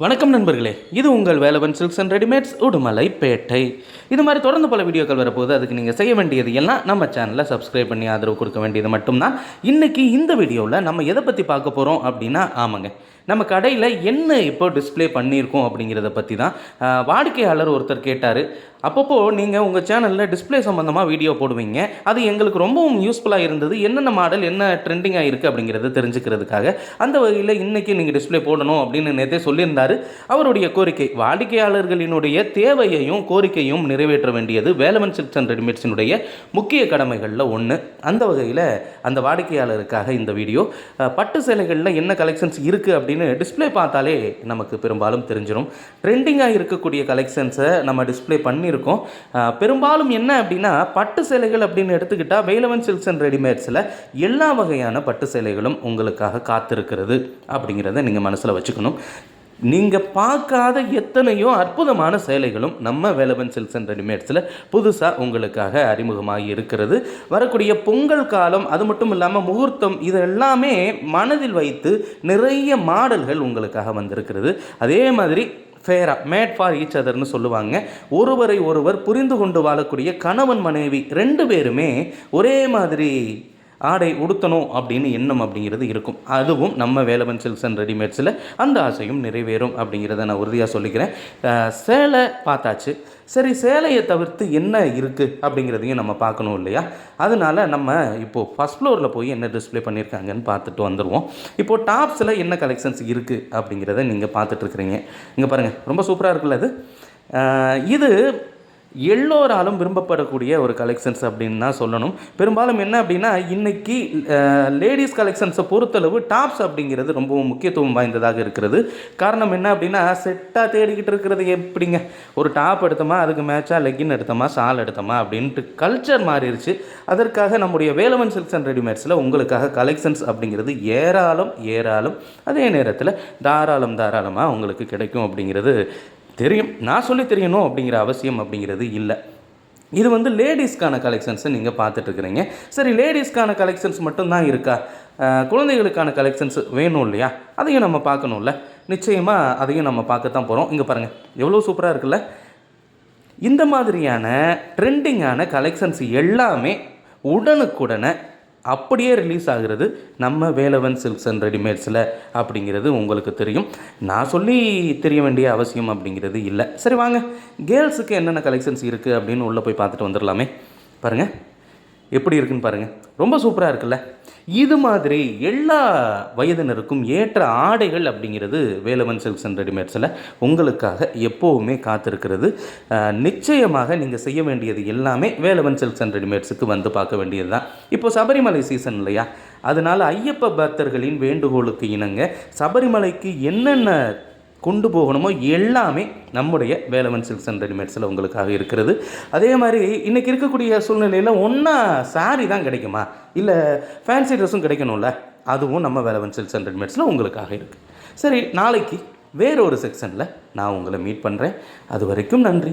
வணக்கம் நண்பர்களே இது உங்கள் Velavan silks and readymades Udumalaipettai இது மாதிரி தொடர்ந்து பல வீடியோக்கள் வரப்போது அதுக்கு நீங்கள் செய்ய வேண்டியது எல்லாம் நம்ம சேனலை சப்ஸ்கிரைப் பண்ணி ஆதரவு கொடுக்க வேண்டியது மட்டும்தான். இன்றைக்கி இந்த வீடியோவில் நம்ம எதை பற்றி பார்க்க போகிறோம் அப்படின்னா ஆமாங்க நம்ம கடையில் என்ன இப்போ டிஸ்பிளே பண்ணியிருக்கோம் அப்படிங்கிறத பற்றி தான் வாடிக்கையாளர் ஒருத்தர் கேட்டார் அப்பப்போ நீங்கள் உங்கள் சேனலில் டிஸ்ப்ளே சம்மந்தமாக வீடியோ போடுவீங்க. அது எங்களுக்கு ரொம்பவும் யூஸ்ஃபுல்லாக இருந்தது. என்னென்ன மாடல் என்ன ட்ரெண்டிங்காக இருக்குது அப்படிங்கிறத தெரிஞ்சுக்கிறதுக்காக. அந்த வகையில் இன்றைக்கி நீங்கள் டிஸ்ப்ளே போடணும் அப்படின்னு நேற்றே சொல்லியிருந்தார். அவருடைய கோரிக்கை வாடிக்கையாளர்களினுடைய தேவையையும் கோரிக்கையும் நிறைவேற்ற வேண்டியது வேலவன் சில்க்ஸ் அண்ட் ரெடிமேட்ஸினுடைய முக்கிய கடமைகளில் ஒன்று அந்த வகையில் அந்த வாடிக்கையாளருக்காக இந்த வீடியோ பட்டு சேலைகளில் என்ன கலெக்ஷன்ஸ் இருக்குது அப்படின்னு டிஸ்ப்ளே பார்த்தாலே நமக்கு பெரும்பாலும் தெரிஞ்சிடும் ட்ரெண்டிங்காக இருக்கக்கூடிய கலெக்ஷன்ஸை நம்ம டிஸ்ப்ளே பண்ணி இருக்கும். பெரும்பாலும் என்ன அப்படின்னா பட்டு சேலைகள் அப்படின்னு எடுத்துக்கிட்டால் வேலவன் சில்க்ஸ் அண்ட் ரெடிமேட்ஸில் எல்லா வகையான பட்டு சேலைகளும் உங்களுக்காக காத்திருக்கிறது அப்படிங்கிறத நீங்கள் மனசில் வச்சுக்கணும். நீங்கள் பார்க்காத எத்தனையோ அற்புதமான சேலைகளும் நம்ம வேலவன் சில்க்ஸ் அண்ட் ரெடிமேட்ஸில் புதுசாக உங்களுக்காக அறிமுகமாகி இருக்கிறது. வரக்கூடிய பொங்கல் காலம் அது மட்டும் இல்லாமல் முகூர்த்தம் இது எல்லாமே மனதில் வைத்து நிறைய மாடல்கள் உங்களுக்காக வந்திருக்கிறது. அதே மாதிரி ஃபேரா மேட் ஃபார் ஈச் அதர்னு சொல்லுவாங்க. ஒருவரை ஒருவர் புரிந்து கொண்டு வாழக்கூடிய கணவன் மனைவி ரெண்டு பேருமே ஒரே மாதிரி ஆடை உடுத்தணும் அப்படின்னு எண்ணம் அப்படிங்கிறது இருக்கும். அதுவும் நம்ம வேலவன் சில்க்ஸ் அண்ட் ரெடிமேட்ஸில் அந்த ஆசையும் நிறைவேறும் அப்படிங்கிறத நான் உறுதியாக சொல்லிக்கிறேன். சேலை பார்த்தாச்சு. சரி சேலையை தவிர்த்து என்ன இருக்குது அப்படிங்கிறதையும் நம்ம பார்க்கணும் இல்லையா? அதனால் நம்ம இப்போது ஃபஸ்ட் ஃப்ளோரில் போய் என்ன டிஸ்ப்ளே பண்ணியிருக்காங்கன்னு பார்த்துட்டு வந்துடுவோம் இப்போது டாப்ஸில் என்ன கலெக்ஷன்ஸ் இருக்குது அப்படிங்கிறத நீங்கள் பார்த்துட்ருக்குறீங்க இங்கே பாருங்கள் ரொம்ப சூப்பராக இருக்குல்ல அது? இது எல்லோராலும் விரும்பப்படக்கூடிய ஒரு கலெக்ஷன்ஸ் அப்படின்னு தான் சொல்லணும். பெரும்பாலும் என்ன அப்படின்னா இன்றைக்கி லேடிஸ் கலெக்ஷன்ஸை பொறுத்தளவு டாப்ஸ் அப்படிங்கிறது ரொம்பவும் முக்கியத்துவம் வாய்ந்ததாக இருக்கிறது. காரணம் என்ன அப்படின்னா செட்டாக தேடிக்கிட்டு இருக்கிறது எப்படிங்க? ஒரு டாப் எடுத்தோமா அதுக்கு மேட்சாக லெக்கின் எடுத்தோமா ஷால் எடுத்தோமா அப்படின்ட்டு கல்ச்சர் மாறிடுச்சு. அதற்காக நம்முடைய வேலவன் சில்க்ஸ் அண்ட் ரெடிமேட்ஸில் உங்களுக்காக கலெக்ஷன்ஸ் அப்படிங்கிறது ஏராளம் ஏராளம். அதே நேரத்தில் தாராளம் தாராளமாக உங்களுக்கு கிடைக்கும் அப்படிங்கிறது தெரியும். நான் சொல்லி தெரியணும் அப்படிங்கிற அவசியம் அப்படிங்கிறது இல்லை. இது வந்து லேடிஸ்க்கான கலெக்ஷன்ஸை நீங்கள் பார்த்துட்ருக்குறீங்க சரி லேடிஸ்க்கான கலெக்ஷன்ஸ் மட்டும்தான் இருக்கா? குழந்தைகளுக்கான கலெக்ஷன்ஸ் வேணும் இல்லையா? அதையும் நம்ம பார்க்கணும்ல. நிச்சயமாக அதையும் நம்ம பார்க்கத்தான் போகிறோம் இங்கே பாருங்கள் எவ்வளோ சூப்பராக இருக்குல்ல? இந்த மாதிரியான ட்ரெண்டிங்கான கலெக்ஷன்ஸ் எல்லாமே உடனுக்குடனே அப்படியே ரிலீஸ் ஆகிறது நம்ம வேலவன் சில்க்ஸ் அண்ட் ரெடிமேட்ஸில் அப்படிங்கிறது உங்களுக்கு தெரியும். நான் சொல்லி தெரிய வேண்டிய அவசியம் அப்படிங்கிறது இல்லை. சரி வாங்க. கேர்ள்ஸுக்கு என்னென்ன கலெக்ஷன்ஸ் இருக்குது அப்படின்னு உள்ளே போய் பார்த்துட்டு வந்துடலாமே. பாருங்கள் எப்படி இருக்குன்னு பாருங்கள் ரொம்ப சூப்பராக இருக்குல்ல? இது மாதிரி எல்லா வயதினருக்கும் ஏற்ற ஆடைகள் அப்படிங்கிறது வேலவன் சில்க்ஸ் அண்ட் ரெடிமேட்ஸில் உங்களுக்காக எப்போவுமே காத்திருக்கிறது. நிச்சயமாக நீங்கள் செய்ய வேண்டியது எல்லாமே வேலவன் சில்க்ஸ் அண்ட் ரெடிமேட்ஸுக்கு வந்து பார்க்க வேண்டியது தான் இப்போ சபரிமலை சீசன் இல்லையா? அதனால் ஐயப்ப பக்தர்களின் வேண்டுகோளுக்கு இணங்க சபரிமலைக்கு என்னென்ன கொண்டு போகணுமோ எல்லாமே நம்முடைய வேலவன் சில்க்ஸ் அண்ட் ரெடிமேட்ஸில் உங்களுக்காக இருக்கிறது. அதே மாதிரி இன்றைக்கி இருக்கக்கூடிய சூழ்நிலையில் ஒன்றா சாரி தான் கிடைக்குமா? இல்லை ஃபேன்சி ட்ரெஸ்ஸும் கிடைக்கணும்ல? அதுவும் நம்ம வேலவன் சில்க்ஸ் அண்ட் ரெடிமேட்ஸில் உங்களுக்காக இருக்குது சரி நாளைக்கு வேறொரு செக்ஷனில் நான் உங்களை மீட் பண்ணுறேன் அது வரைக்கும் நன்றி.